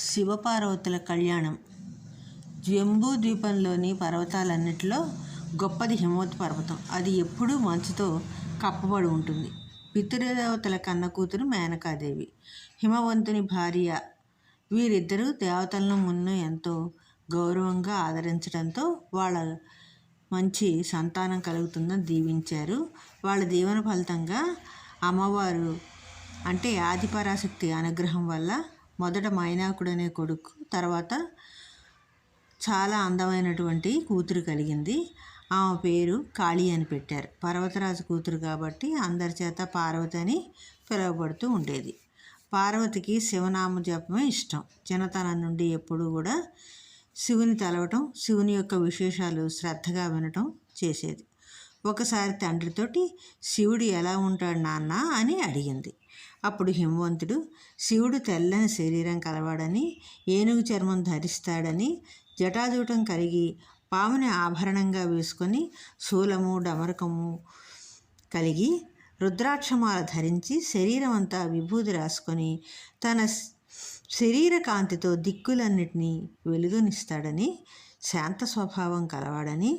శివపార్వతుల కళ్యాణం. జంబూ ద్వీపంలోని పర్వతాలన్నిటిలో గొప్పది హిమవత్ పర్వతం. అది ఎప్పుడూ మంచుతో కప్పబడి ఉంటుంది. పితృదేవతల కన్న కూతురు మేనకాదేవి. హిమవంతుని భార్య. వీరిద్దరూ దేవతలను మున్ను ఎంతో గౌరవంగా ఆదరించడంతో వాళ్ళ మంచి సంతానం కలుగుతుందని దీవించారు. వాళ్ళ దీవెన ఫలితంగా అమ్మవారు అంటే ఆదిపరాశక్తి అనుగ్రహం వల్ల మొదట మైనాకుడు అనే కొడుకు తర్వాత చాలా అందమైనటువంటి కూతురు కలిగింది. ఆమె పేరు కాళీ అని పెట్టారు. పర్వతరాజు కూతురు కాబట్టి అందరి చేత పార్వతి అని పిలువబడుతూ ఉండేది. పార్వతికి శివనామ జపమే ఇష్టం. చిన్నతనం నుండి ఎప్పుడూ కూడా శివుని తలవటం శివుని యొక్క విశేషాలు శ్రద్ధగా వినటం చేసేది. ఒకసారి తండ్రితోటి శివుడు ఎలా ఉంటాడు నాన్న? అని అడిగింది. అప్పుడు హిమవంతుడు శివుడు తెల్లని శరీరం కలవాడని ఏనుగు చర్మం ధరిస్తాడని జటాజూటం కలిగి పాముని ఆభరణంగా వేసుకొని శూలము డమరకము కలిగి రుద్రాక్షమాల ధరించి శరీరం అంతా విభూతి రాసుకొని తన శరీర కాంతితో దిక్కులన్నిటినీ వెలుగునిస్తాడని శాంత స్వభావం కలవాడని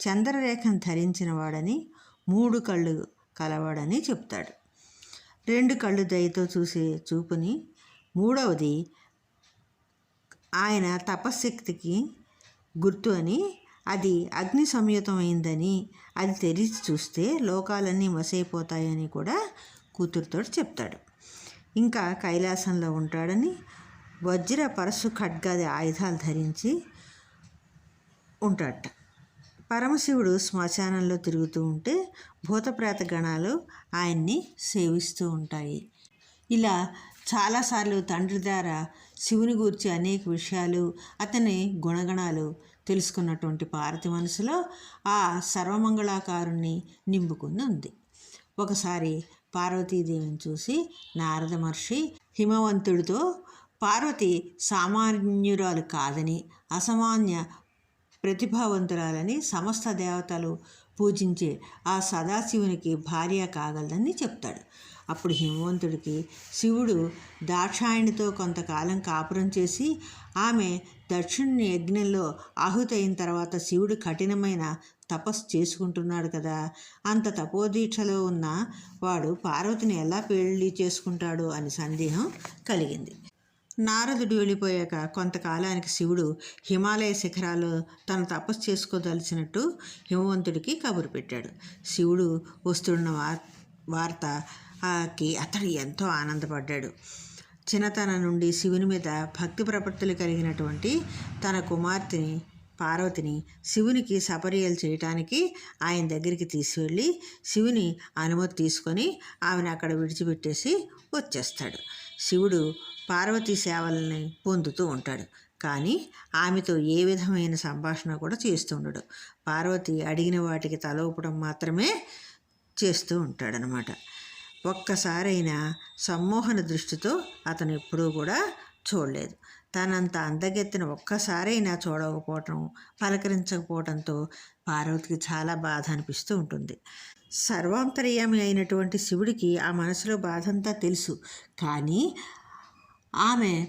చంద్రరేఖను ధరించిన వాడని మూడు కళ్ళు కలవాడని చెప్తాడు. రెండు కళ్ళు దయతో చూసే చూపుని. మూడవది ఆయన తపశక్తికి గుర్తు అని. అది అగ్ని సంయుతమైందని అది తెరిచి చూస్తే లోకాలన్నీ మసైపోతాయని కూడా కూతురుతో చెప్తాడు. ఇంకా కైలాసంలో ఉంటాడని వజ్ర పరశు ఖడ్గాది ఆయుధాలు ధరించి ఉంటాడట. పరమశివుడు శ్మశానంలో తిరుగుతూ ఉంటే భూతప్రేత గణాలు ఆయన్ని సేవిస్తూ ఉంటాయి. ఇలా చాలాసార్లు తండ్రి ద్వారా శివుని గూర్చి అనేక విషయాలు అతని గుణగణాలు తెలుసుకున్నటువంటి పార్వతి మనసులో ఆ సర్వమంగళాకారుణ్ణి నింపుకుని ఉంది. ఒకసారి పార్వతీదేవిని చూసి నారద మహర్షి హిమవంతుడితో పార్వతి సామాన్యురాలు కాదని అసామాన్య ప్రతిభావంతురాలని సమస్త దేవతలు పూజించే ఆ సదాశివునికి భార్య కాగలదని చెప్తాడు. అప్పుడు హిమవంతుడికి శివుడు దాక్షాయణితో కొంతకాలం కాపురం చేసి ఆమె దక్షిణుని యజ్ఞంలో ఆహుతైన తర్వాత శివుడు కఠినమైన తపస్సు చేసుకుంటున్నాడు కదా అంత తపోదీక్షలో ఉన్న వాడు పార్వతిని ఎలా పెళ్ళి చేసుకుంటాడు అని సందేహం కలిగింది. నారదుడు వెళ్ళిపోయాక కొంతకాలానికి శివుడు హిమాలయ శిఖరాల్లో తను తపస్సు చేసుకోదలిచినట్టు హిమవంతుడికి కబురు పెట్టాడు. శివుడు వస్తున్న వార్ వార్తకి అతడు ఎంతో ఆనందపడ్డాడు. చిన్నతనం నుండి శివుని మీద భక్తి ప్రపత్తులు కలిగినటువంటి తన కుమార్తెని పార్వతిని శివునికి సపర్యలు చేయటానికి ఆయన దగ్గరికి తీసుకెళ్ళి శివుని అనుమతి తీసుకొని ఆమెను అక్కడ విడిచిపెట్టేసి వచ్చేస్తాడు. శివుడు పార్వతీ సేవల్ని పొందుతూ ఉంటాడు. కానీ ఆమెతో ఏ విధమైన సంభాషణ కూడా చేస్తూ ఉండడు. పార్వతి అడిగిన వాటికి తల ఊపడం మాత్రమే చేస్తూ ఉంటాడనమాట. ఒక్కసారైనా సమ్మోహన దృష్టితో అతను ఎప్పుడూ కూడా చూడలేదు. తనంత అందగెత్తిన ఒక్కసారైనా చూడకపోవటం పలకరించకపోవడంతో పార్వతికి చాలా బాధ అనిపిస్తూ ఉంటుంది. సర్వాంతర్యామి అయినటువంటి శివుడికి ఆ మనసులో బాధంతా తెలుసు. కానీ ఆమె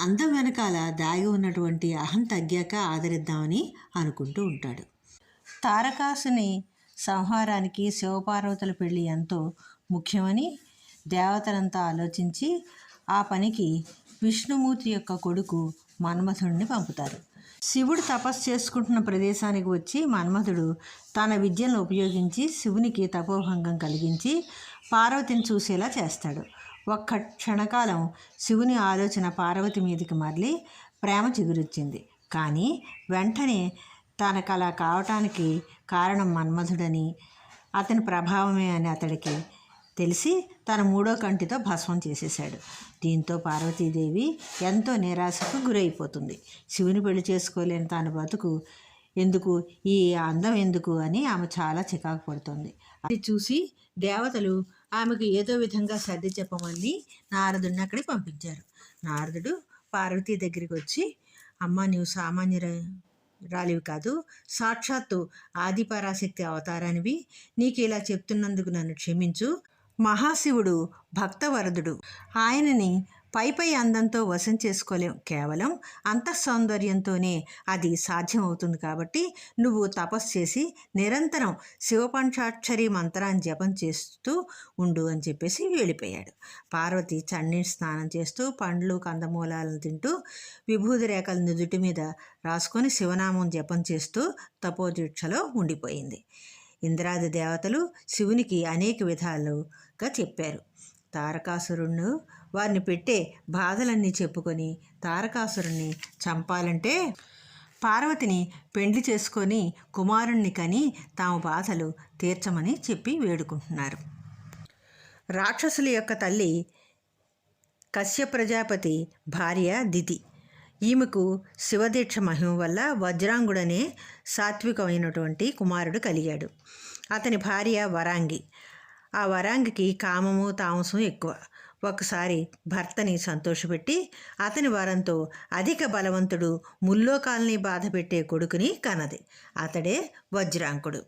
అందం వెనకాల దాగి ఉన్నటువంటి అహం తగ్గాక ఆదరిద్దామని అనుకుంటూ ఉంటాడు. తారకాసుని సంహారానికి శివపార్వతుల పెళ్ళి ఎంతో ముఖ్యమని దేవతలంతా ఆలోచించి ఆ పనికి విష్ణుమూర్తి యొక్క కొడుకు మన్మథుడిని పంపుతారు. శివుడు తపస్సు చేసుకుంటున్న ప్రదేశానికి వచ్చి మన్మథుడు తన విద్యను ఉపయోగించి శివునికి తపోభంగం కలిగించి పార్వతిని చూసేలా చేస్తాడు. ఒక్క క్షణకాలం శివుని ఆలోచన పార్వతి మీదకి మరలి ప్రేమ చిగురిచ్చింది. కానీ వెంటనే తనకు అలా కావటానికి కారణం మన్మధుడని అతని ప్రభావమే అని అతడికి తెలిసి తన మూడో కంటితో భస్మం చేసేశాడు. దీంతో పార్వతీదేవి ఎంతో నిరాశకు గురైపోతుంది. శివుని పెళ్ళి చేసుకోలేని తాను బతుకు ఎందుకు ఈ అందం ఎందుకు అని ఆమె చాలా చికాకు పడుతుంది. అది చూసి దేవతలు ఆమెకు ఏదో విధంగా సర్ది చెప్పమని నారదుడిని అక్కడికి పంపించారు. నారదుడు పార్వతీ దగ్గరికి వచ్చి అమ్మ నీవు సామాన్య రాలివి కాదు. సాక్షాత్తు ఆదిపరాశక్తి అవతారానివి. నీకు ఇలా చెప్తున్నందుకు నన్ను క్షమించు. మహాశివుడు భక్తవరదుడు. ఆయనని పై పై అందంతో వశం చేసుకోలేం. కేవలం అంతః సౌందర్యంతోనే అది సాధ్యమవుతుంది కాబట్టి నువ్వు తపస్సు చేసి నిరంతరం శివపంచాక్షరి మంత్రాన్ని జపం చేస్తూ ఉండు అని చెప్పేసి వెళ్ళిపోయాడు. పార్వతి చన్నీటి స్నానం చేస్తూ పండ్లు కందమూలాలను తింటూ విభూతి రేఖలు నుదుటి మీద రాసుకొని శివనామం జపం చేస్తూ తపోదీక్షలో ఉండిపోయింది. ఇంద్రాది దేవతలు శివునికి అనేక విధాలుగా చెప్పారు. తారకాసురుణ్ణు వారిని పెట్టే బాధలన్నీ చెప్పుకొని తారకాసురుణ్ణి చంపాలంటే పార్వతిని పెండ్లి చేసుకొని కుమారుణ్ణి కని తాము బాధలు తీర్చమని చెప్పి వేడుకుంటున్నారు. రాక్షసుల యొక్క తల్లి కశ్య ప్రజాపతి భార్య దితి. ఈమెకు శివదీక్ష మహిమ వల్ల వజ్రాంగుడనే సాత్వికమైనటువంటి కుమారుడు కలిగాడు. అతని భార్య వరాంగి. ఆ వరాంగికి కామము తామసం ఎక్కువ. ఒకసారి భర్తని సంతోషపెట్టి అతని వరంతో అధిక బలవంతుడు ముల్లోకాల్ని బాధపెట్టే కొడుకుని కనది అతడే వజ్రాంకుడు.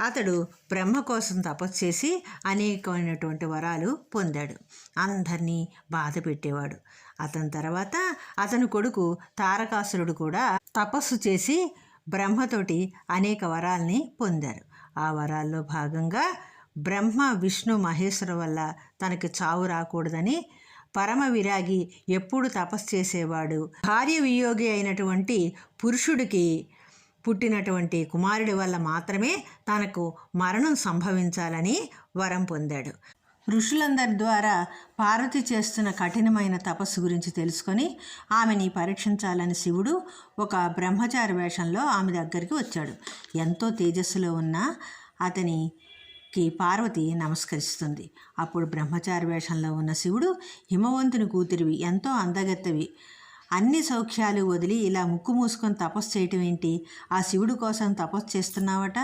అతడు బ్రహ్మ కోసం తపస్సు చేసి అనేకమైనటువంటి వరాలు పొందాడు. అందరినీ బాధ పెట్టేవాడు అతని తర్వాత అతని కొడుకు తారకాసురుడు కూడా తపస్సు చేసి బ్రహ్మతోటి అనేక వరాల్ని పొందారు. ఆ వరాల్లో భాగంగా బ్రహ్మ విష్ణు మహేశ్వర వల్ల తనకి చావు రాకూడదని పరమ విరాగి ఎప్పుడు తపస్సు చేసేవాడు. భార్య వియోగి అయినటువంటి పురుషుడికి పుట్టినటువంటి కుమారుడి వల్ల మాత్రమే తనకు మరణం సంభవించాలని వరం పొందాడు. ఋషులందరి ద్వారా పార్వతి చేస్తున్న కఠినమైన తపస్సు గురించి తెలుసుకొని ఆమెని పరీక్షించాలని శివుడు ఒక బ్రహ్మచారి వేషంలో ఆమె దగ్గరికి వచ్చాడు. ఎంతో తేజస్సులో ఉన్న కి పార్వతి నమస్కరిస్తుంది. అప్పుడు బ్రహ్మచారి వేషంలో ఉన్న శివుడు హిమవంతుని కూతురివి ఎంతో అందగత్తవి. అన్ని సౌఖ్యాలు వదిలి ఇలా ముక్కు మూసుకొని తపస్సు చేయటం ఏంటి? ఆ శివుడు కోసం తపస్సు చేస్తున్నావట?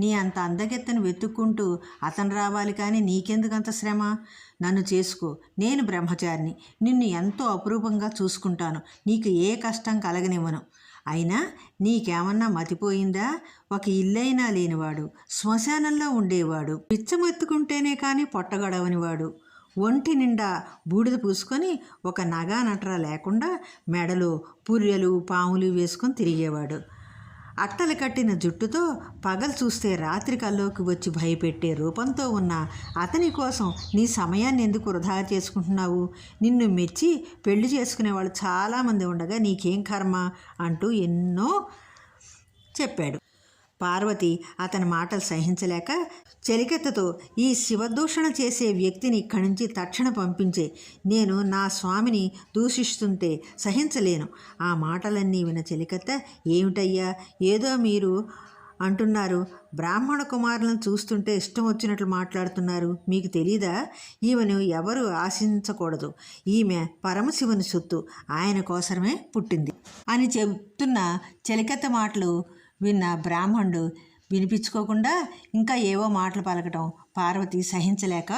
నీ అంత అందగెత్తను వెతుక్కుంటూ అతను రావాలి కానీ నీకెందుకంత శ్రమ? నన్ను చేసుకో. నేను బ్రహ్మచారిని. నిన్ను ఎంతో అపురూపంగా చూసుకుంటాను. నీకు ఏ కష్టం కలగనివ్వను. అయినా నీకేమన్నా మతిపోయిందా? ఒక ఇల్లైనా లేనివాడు శ్మశానంలో ఉండేవాడు పిచ్చమెత్తుకుంటేనే కానీ పొట్టగడవనివాడు. ఒంటి నిండా బూడిద పూసుకొని ఒక నగా నటర లేకుండా మెడలో పుర్రెలు పాములు వేసుకొని తిరిగేవాడు. అట్టలు కట్టిన జుట్టుతో పగలు చూస్తే రాత్రి కల్లోకి వచ్చి భయపెట్టే రూపంతో ఉన్న అతని కోసం నీ సమయాన్ని ఎందుకు వృధా చేసుకుంటున్నావు? నిన్ను మెచ్చి పెళ్ళి చేసుకునే వాళ్ళు చాలామంది ఉండగా నీకేం కర్మ? అంటూ ఎన్నో చెప్పాడు. పార్వతి అతని మాటలు సహించలేక చెలికెత్తతో ఈ శివదూషణ చేసే వ్యక్తిని ఇక్కడి నుంచి తక్షణ పంపించే. నేను నా స్వామిని దూషిస్తుంటే సహించలేను. ఆ మాటలన్నీ విన చెలికత్త ఏమిటయ్యా ఏదో మీరు అంటున్నారు. బ్రాహ్మణ కుమారులను చూస్తుంటే ఇష్టం వచ్చినట్లు మాట్లాడుతున్నారు. మీకు తెలీదా? ఈమెను ఎవరు ఆశించకూడదు. ఈమె పరమశివుని సొత్తు. ఆయన కోసమే పుట్టింది. అని చెప్తున్న చెలికత్త మాటలు విన్న బ్రాహ్మణుడు వినిపించుకోకుండా ఇంకా ఏవో మాటలు పలకటం పార్వతి సహించలేక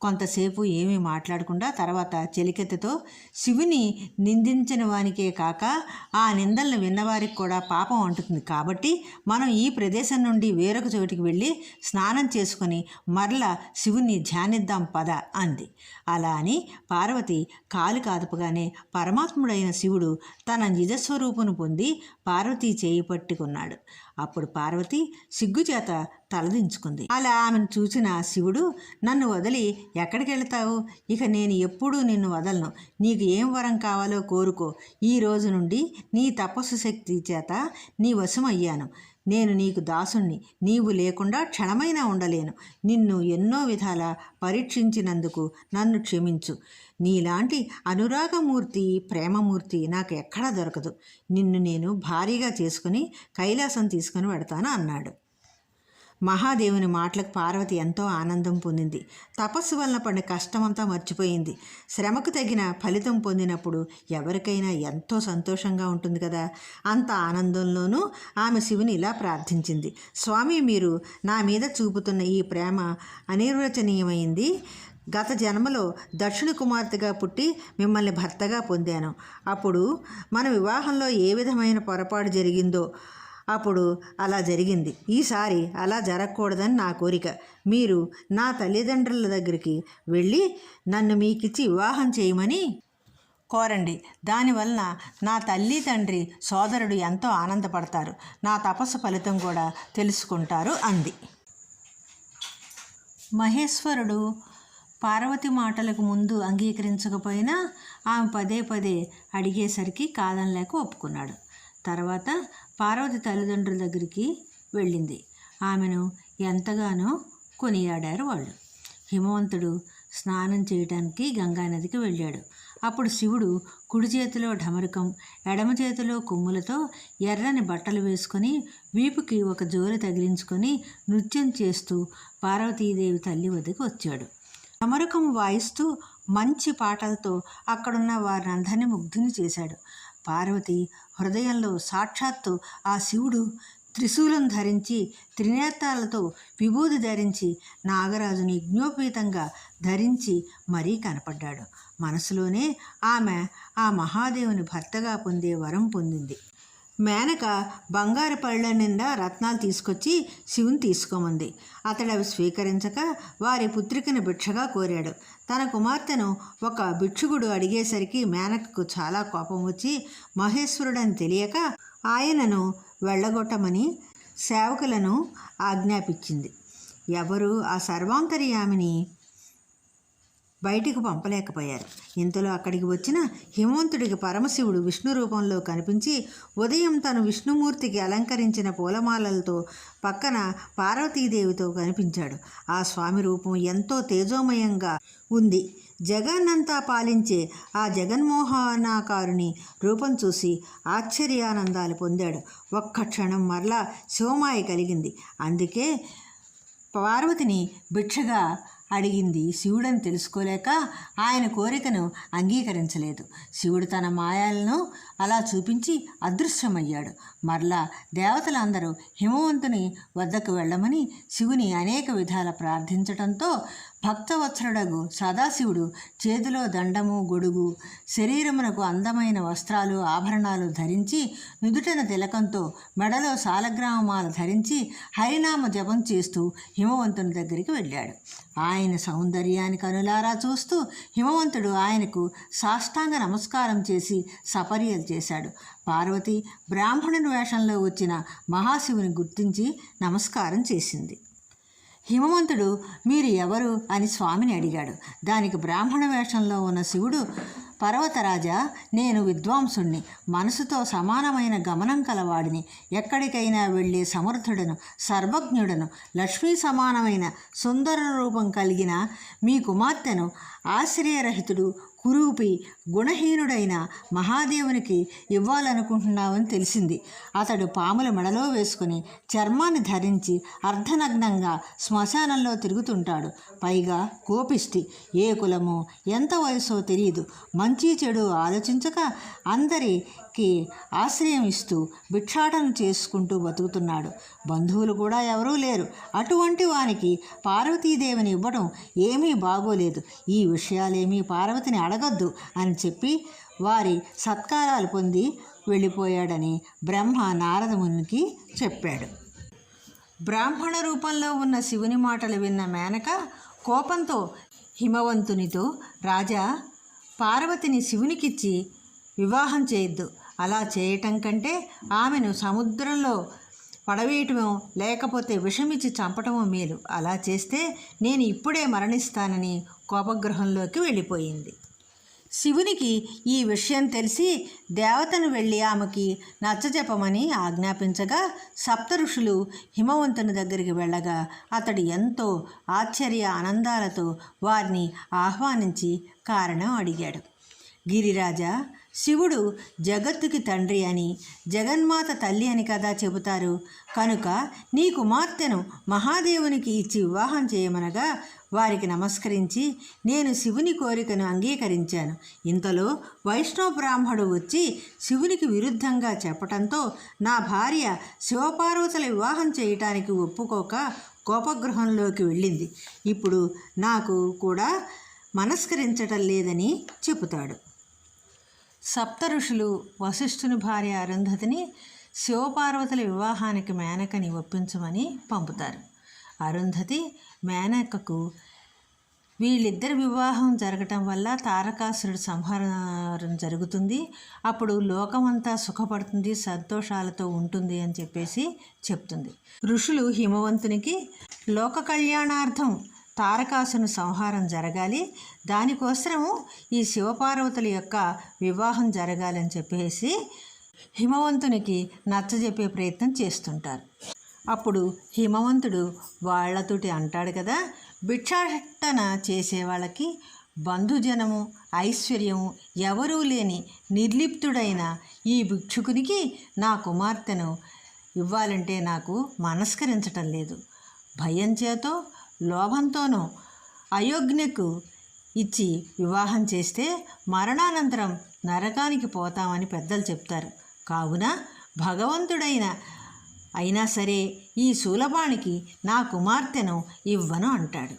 కొంతసేపు ఏమీ మాట్లాడకుండా తర్వాత చెలికెత్తతో శివుని నిందించిన వానికే కాక ఆ నిందలను విన్నవారికి కూడా పాపం అంటుతుంది కాబట్టి మనం ఈ ప్రదేశం నుండి వేరొక చోటికి వెళ్ళి స్నానం చేసుకొని మరలా శివుని ధ్యానిద్దాం పద అంది. అలా అని పార్వతి కాలు కాదుపగానే పరమాత్ముడైన శివుడు తన నిజస్వరూపును పొంది పార్వతి చేయి పట్టుకున్నాడు. అప్పుడు పార్వతి సిగ్గుచేత తలదించుకుంది. అలా ఆమెను చూసిన శివుడు నన్ను వదిలి ఎక్కడికి వెళ్తావు? ఇక నేను ఎప్పుడూ నిన్ను వదలను. నీకు ఏం వరం కావాలో కోరుకో. ఈ రోజు నుండి నీ తపస్సు శక్తి చేత నీ వశమయ్యాను. నేను నీకు దాసుణ్ణి. నీవు లేకుండా క్షణమైనా ఉండలేను. నిన్ను ఎన్నో విధాల పరీక్షించినందుకు నన్ను క్షమించు. నీలాంటి అనురాగమూర్తి ప్రేమమూర్తి నాకు ఎక్కడా దొరకదు. నిన్ను నేను భారీగా చేసుకుని కైలాసం తీసుకుని పెడతాను అన్నాడు. మహాదేవుని మాటలకు పార్వతి ఎంతో ఆనందం పొందింది. తపస్సు వలన పడిన కష్టమంతా మర్చిపోయింది. శ్రమకు తగిన ఫలితం పొందినప్పుడు ఎవరికైనా ఎంతో సంతోషంగా ఉంటుంది కదా? అంత ఆనందంలోనూ ఆమె శివుని ఇలా ప్రార్థించింది. స్వామి మీరు నా మీద చూపుతున్న ఈ ప్రేమ అనిర్వచనీయమైంది. గత జన్మలో దక్షిణ కుమార్తెగా పుట్టి మిమ్మల్ని భర్తగా పొందాను. అప్పుడు మన వివాహంలో ఏ విధమైన పొరపాటు జరిగిందో అప్పుడు అలా జరిగింది. ఈసారి అలా జరగకూడదని నా కోరిక. మీరు నా తల్లిదండ్రుల దగ్గరికి వెళ్ళి నన్ను మీకిచ్చి వివాహం చేయమని కోరండి. దానివలన నా తల్లి తండ్రి సోదరుడు ఎంతో ఆనందపడతారు. నా తపస్సు ఫలితం కూడా తెలుసుకుంటారు అంది. మహేశ్వరుడు పార్వతి మాటలకు ముందు అంగీకరించకపోయినా ఆమె పదే పదే అడిగేసరికి కాదనలేక ఒప్పుకున్నాడు. తర్వాత పార్వతి తల్లిదండ్రుల దగ్గరికి వెళ్ళింది. ఆమెను ఎంతగానో కొనియాడారు వాళ్ళు. హిమవంతుడు స్నానం చేయటానికి గంగానదికి వెళ్ళాడు. అప్పుడు శివుడు కుడి చేతిలో ఢమరుకం ఎడమ చేతిలో కొమ్ములతో ఎర్రని బట్టలు వేసుకొని వీపుకి ఒక జోలి తగిలించుకొని నృత్యం చేస్తూ పార్వతీదేవి తల్లి వద్దకు వచ్చాడు. ఢమరుకం వాయిస్తూ మంచి పాటలతో అక్కడున్న వారిని అందరినీ ముగ్ధుని చేశాడు. పార్వతి హృదయంలో సాక్షాత్తు ఆ శివుడు త్రిశూలం ధరించి త్రినేత్రాలతో విభూది ధరించి నాగరాజుని యజ్ఞోపేతంగా ధరించి మరీ కనపడ్డాడు. మనసులోనే ఆమె ఆ మహాదేవుని భర్తగా పొందే వరం పొందింది. మేనక బంగారు పళ్ళ నిండా రత్నాలు తీసుకొచ్చి శివుని తీసుకోమంది. అతడు అవి స్వీకరించక వారి పుత్రికను భిక్షగా కోరాడు. తన కుమార్తెను ఒక భిక్షుకుడు అడిగేసరికి మేనకకు చాలా కోపం వచ్చి మహేశ్వరుడని తెలియక ఆయనను వెళ్ళగొట్టమని సేవకులను ఆజ్ఞాపించింది. ఎవరు ఆ సర్వాంతర్యామిని బయటికి పంపలేకపోయారు. ఇంతలో అక్కడికి వచ్చిన హిమవంతుడికి పరమశివుడు విష్ణు రూపంలో కనిపించి ఉదయం తను విష్ణుమూర్తికి అలంకరించిన పూలమాలలతో పక్కన పార్వతీదేవితో కనిపించాడు. ఆ స్వామి రూపం ఎంతో తేజోమయంగా ఉంది. జగన్నంతా పాలించే ఆ జగన్మోహనాకారుని రూపం చూసి ఆశ్చర్యానందాలు పొందాడు. ఒక్క క్షణం మరలా శివమాయ కలిగింది. అందుకే పార్వతిని భిక్షగా అడిగింది. శివుడని తెలుసుకోలేక ఆయన కోరికను అంగీకరించలేదు. శివుడు తన మాయాలను అలా చూపించి అదృశ్యమయ్యాడు. మరలా దేవతలందరూ హిమవంతుని వద్దకు వెళ్ళమని శివుని అనేక విధాల ప్రార్థించటంతో భక్తవత్సరుడగు సదాశివుడు చేతిలో దండము గొడుగు శరీరమునకు అందమైన వస్త్రాలు ఆభరణాలు ధరించి నుదుటన తిలకంతో మెడలో సాలగ్రామాల ధరించి హరినామ జపం చేస్తూ హిమవంతుని దగ్గరికి వెళ్ళాడు. ఆయన సౌందర్యానికి కనులారా చూస్తూ హిమవంతుడు ఆయనకు సాష్టాంగ నమస్కారం చేసి సపర్యలు చేశాడు. పార్వతి బ్రాహ్మణుని వేషంలో వచ్చిన మహాశివుని గుర్తించి నమస్కారం చేసింది. హిమవంతుడు మీరు ఎవరు అని స్వామిని అడిగాడు. దానికి బ్రాహ్మణ వేషంలో ఉన్న శివుడు పర్వతరాజా నేను విద్వాంసుణ్ణి. మనసుతో సమానమైన గమనం కలవాడిని. ఎక్కడికైనా వెళ్ళే సమర్థుడను సర్వజ్ఞుడను లక్ష్మీ సమానమైన సుందర రూపం కలిగిన మీ కుమార్తెను ఆశ్రయరహితుడు కురూపి గుణహీనుడైన మహాదేవునికి ఇవ్వాలనుకుంటున్నావని తెలిసింది. అతడు పాముల మెడలో వేసుకుని చర్మాన్ని ధరించి అర్ధనగ్నంగా శ్మశానంలో తిరుగుతుంటాడు. పైగా కోపిష్టి. ఏ కులమో ఎంత వయసో తెలియదు. మంచి చెడు ఆలోచించక అందరి కి ఆశ్రయం ఇస్తూ భిక్షాటన చేసుకుంటూ బతుకుతున్నాడు. బంధువులు కూడా ఎవరూ లేరు. అటువంటి వానికి పార్వతీదేవిని ఇవ్వడం ఏమీ బాగోలేదు. ఈ విషయాలేమీ పార్వతిని అడగొద్దు అని చెప్పి వారి సత్కారాలు పొంది వెళ్ళిపోయాడని బ్రహ్మ నారదమునికి చెప్పాడు. బ్రాహ్మణ రూపంలో ఉన్న శివుని మాటలు విన్న మేనక కోపంతో హిమవంతునితో రాజా పార్వతిని శివునికిచ్చి వివాహం చేయొద్దు. అలా చేయటం కంటే ఆమెను సముద్రంలో పడవేయటమో లేకపోతే విషమిచ్చి చంపటమో మేలు. అలా చేస్తే నేను ఇప్పుడే మరణిస్తానని కోపగ్రహంలోకి వెళ్ళిపోయింది. శివునికి ఈ విషయం తెలిసి దేవతను వెళ్ళి ఆమెకి నచ్చజెప్పమని ఆజ్ఞాపించగా సప్త ఋషులు హిమవంతుని దగ్గరికి వెళ్ళగా అతడు ఎంతో ఆశ్చర్య ఆనందాలతో వారిని ఆహ్వానించి కారణం అడిగాడు. గిరిరాజా శివుడు జగత్తుకి తండ్రి అని జగన్మాత తల్లి అని కదా చెబుతారు. కనుక నీ కుమార్తెను మహాదేవునికి ఇచ్చి వివాహం చేయమనగా వారికి నమస్కరించి నేను శివుని కోరికను అంగీకరించాను. ఇంతలో వైష్ణవ బ్రాహ్మడు వచ్చి శివునికి విరుద్ధంగా చెప్పటంతో నా భార్య శివపార్వతుల వివాహం చేయటానికి ఒప్పుకోక కోపగృహంలోకి వెళ్ళింది. ఇప్పుడు నాకు కూడా మనస్కరించటం లేదని చెబుతాడు. సప్త ఋషులు వశిష్ఠుని భార్య అరుంధతిని శివపార్వతుల వివాహానికి మేనకని ఒప్పించమని పంపుతారు. అరుంధతి మేనకకు వీళ్ళిద్దరి వివాహం జరగటం వల్ల తారకాసురుడు సంహారం జరుగుతుంది. అప్పుడు లోకమంతా సుఖపడుతుంది సంతోషాలతో ఉంటుంది అని చెప్పేసి చెప్తుంది. ఋషులు హిమవంతునికి లోక కళ్యాణార్థం తారకాసును సంహారం జరగాలి. దానికోసము ఈ శివపార్వతుల యొక్క వివాహం జరగాలని చెప్పేసి హిమవంతునికి నచ్చజెప్పే ప్రయత్నం చేస్తుంటారు. అప్పుడు హిమవంతుడు వాళ్ళతోటి అంటాడు కదా భిక్షాటన చేసే వాళ్ళకి బంధుజనము ఐశ్వర్యము ఎవరూ లేని నిర్లిప్తుడైన ఈ భిక్షుకునికి నా కుమార్తెను ఇవ్వాలంటే నాకు మనస్కరించటం లేదు. భయం చేతో లోభంతోనూ అయోగ్యకు ఇచ్చి వివాహం చేస్తే మరణానంతరం నరకానికి పోతామని పెద్దలు చెప్తారు. కావున భగవంతుడైన అయినా సరే ఈ శూలపానికి నా కుమార్తెను ఇవ్వను అంటాడు.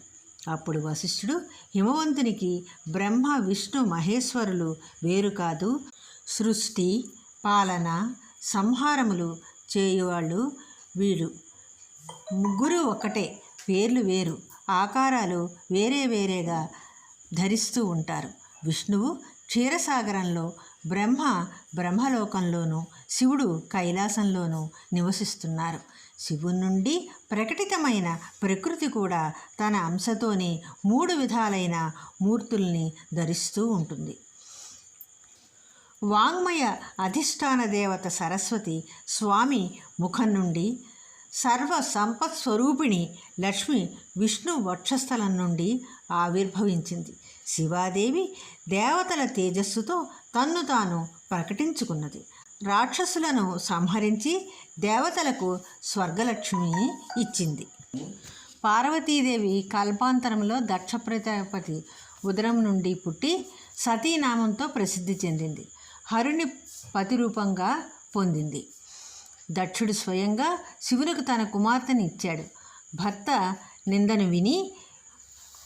అప్పుడు వశిష్ఠుడు హిమవంతునికి బ్రహ్మ విష్ణు మహేశ్వరులు వేరు కాదు సృష్టి పాలన సంహారములు చేయువాళ్ళు వీడు ముగ్గురు ఒకటే పేర్లు వేరు. ఆకారాలు వేరే వేరేగా ధరిస్తూ ఉంటారు. విష్ణువు క్షీరసాగరంలో బ్రహ్మ బ్రహ్మలోకంలోనూ శివుడు కైలాసంలోనూ నివసిస్తున్నారు. శివుని నుండి ప్రకటితమైన ప్రకృతి కూడా తన అంశతోనే మూడు విధాలైన మూర్తుల్ని ధరిస్తూ ఉంటుంది. వాంగ్మయ అధిష్టాన దేవత సరస్వతి స్వామి ముఖం నుండి సర్వ సంపత్ స్వరూపిణి లక్ష్మి విష్ణు వక్షస్థలం నుండి ఆవిర్భవించింది. శివాదేవి దేవతల తేజస్సుతో తన్ను తాను ప్రకటించుకున్నది. రాక్షసులను సంహరించి దేవతలకు స్వర్గలక్ష్మిని ఇచ్చింది. పార్వతీదేవి కల్పాంతరంలో దక్ష ప్రజాపతి ఉదరం నుండి పుట్టి సతీనామంతో ప్రసిద్ధి చెందింది. హరుని పతిరూపంగా పొందింది. దక్షుడు స్వయంగా శివునికి తన కుమార్తెని ఇచ్చాడు. భర్త నిందను విని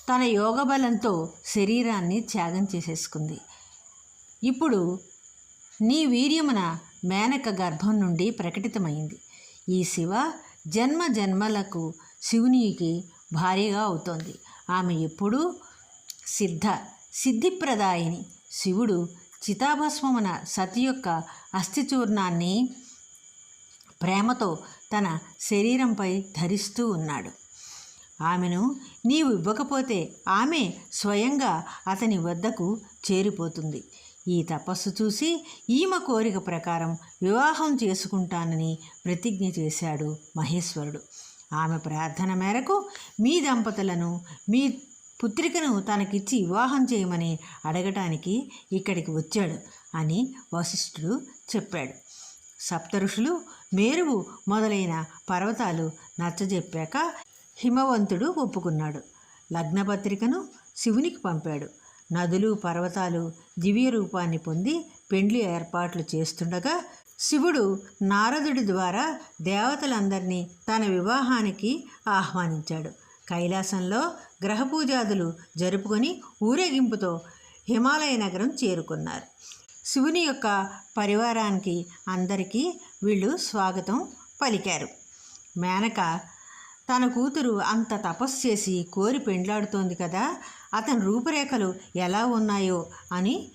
తన యోగబలంతో శరీరాన్ని త్యాగం చేసేసుకుంది. ఇప్పుడు నీ వీర్యమున మేనక గర్భం నుండి ప్రకటితమైంది. ఈ శివ జన్మ జన్మలకు శివునికి భార్యగా అవుతోంది. ఆమె ఎప్పుడూ సిద్ధ సిద్ధిప్రదాయిని. శివుడు చితాభస్మమున సతి యొక్క అస్థిచూర్ణాన్ని ప్రేమతో తన శరీరంపై ధరిస్తూ ఉన్నాడు. ఆమెను నీవు ఇవ్వకపోతే ఆమె స్వయంగా అతని వద్దకు చేరిపోతుంది. ఈ తపస్సు చూసి ఈమె కోరిక ప్రకారం వివాహం చేసుకుంటానని ప్రతిజ్ఞ చేశాడు మహేశ్వరుడు. ఆమె ప్రార్థన మేరకు మీ దంపతులను మీ పుత్రికను తనకిచ్చి వివాహం చేయమని అడగటానికి ఇక్కడికి వచ్చాడు అని వశిష్ఠుడు చెప్పాడు. సప్తఋషులు మేరువు మొదలైన పర్వతాలు నచ్చజెప్పాక హిమవంతుడు ఒప్పుకున్నాడు. లగ్నపత్రికను శివునికి పంపాడు. నదులు పర్వతాలు దివ్య రూపాన్ని పొంది పెండ్లి ఏర్పాట్లు చేస్తుండగా శివుడు నారదుడి ద్వారా దేవతలందరినీ తన వివాహానికి ఆహ్వానించాడు. కైలాసంలో గ్రహపూజాదులు జరుపుకొని ఊరేగింపుతో హిమాలయ నగరం చేరుకున్నారు. శివుని యొక్క పరివారానికి అందరికీ వీళ్ళు స్వాగతం పలికారు. మేనక తన కూతురు అంత తపస్సు చేసి కోరి పెండ్లాడుతోంది కదా అతని రూపురేఖలు ఎలా ఉన్నాయో అని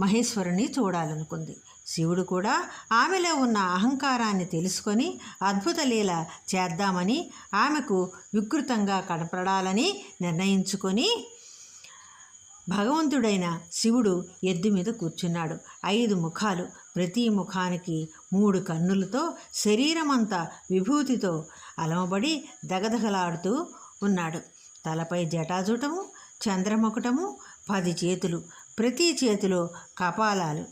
మహేశ్వరుని చూడాలనుకుంది. శివుడు కూడా ఆమెలో ఉన్న అహంకారాన్ని తెలుసుకొని అద్భుత లీల చేద్దామని ఆమెకు వికృతంగా కనపడాలని నిర్ణయించుకొని భగవంతుడైన శివుడు ఎద్దు మీద కూర్చున్నాడు. ఐదు ముఖాలు. ప్రతి ముఖానికి మూడు కన్నులతో శరీరమంతా విభూతితో అలమబడి దగదగలాడుతూ ఉన్నాడు. తలపై జటాజుటము చంద్రముకుటము పది చేతులు. ప్రతి చేతిలో కపాలాలు.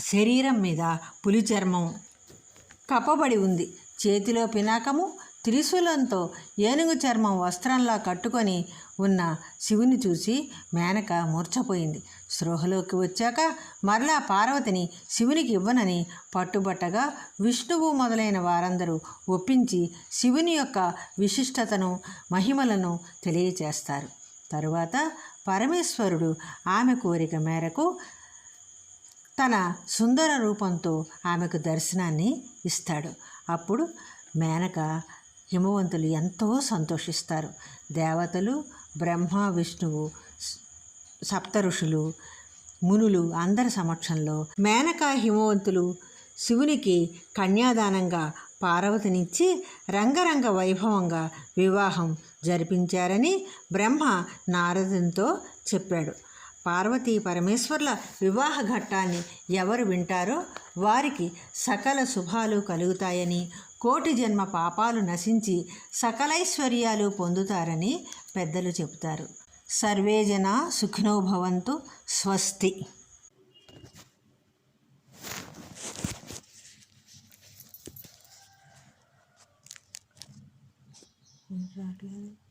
శరీరం మీద పులి చర్మం కప్పబడి ఉంది. చేతిలో పినాకము త్రిశూలంతో ఏనుగు చర్మం వస్త్రంలా కట్టుకొని ఉన్న శివుని చూసి మేనక మూర్ఛపోయింది. స్రోహలోకి వచ్చాక మరలా పార్వతిని శివునికి ఇవ్వనని పట్టుబట్టగా విష్ణువు మొదలైన వారందరూ ఒప్పించి శివుని యొక్క విశిష్టతను మహిమలను తెలియచేస్తారు. తరువాత పరమేశ్వరుడు ఆమె కోరిక మేరకు తన సుందర రూపంతో ఆమెకు దర్శనాన్ని ఇస్తాడు. అప్పుడు మేనక హిమవంతులు ఎంతో సంతోషిస్తారు. దేవతలు బ్రహ్మ విష్ణువు సప్త ఋషులు మునులు అందరి సమక్షంలో మేనకా హిమవంతులు శివునికి కన్యాదానంగా పార్వతినిచ్చి రంగరంగ వైభవంగా వివాహం జరిపించారని బ్రహ్మ నారదునితో చెప్పాడు. పార్వతీ పరమేశ్వర్ల వివాహ ఘట్టాన్ని ఎవరు వింటారో వారికి సకల శుభాలు కలుగుతాయని కోటి జన్మ పాపాలు నశించి సకలైశ్వర్యాలు పొందుతారని పెద్దలు చెబుతారు. సర్వే జన సుఖినో భవంతు స్వస్తి. రావట్లేదు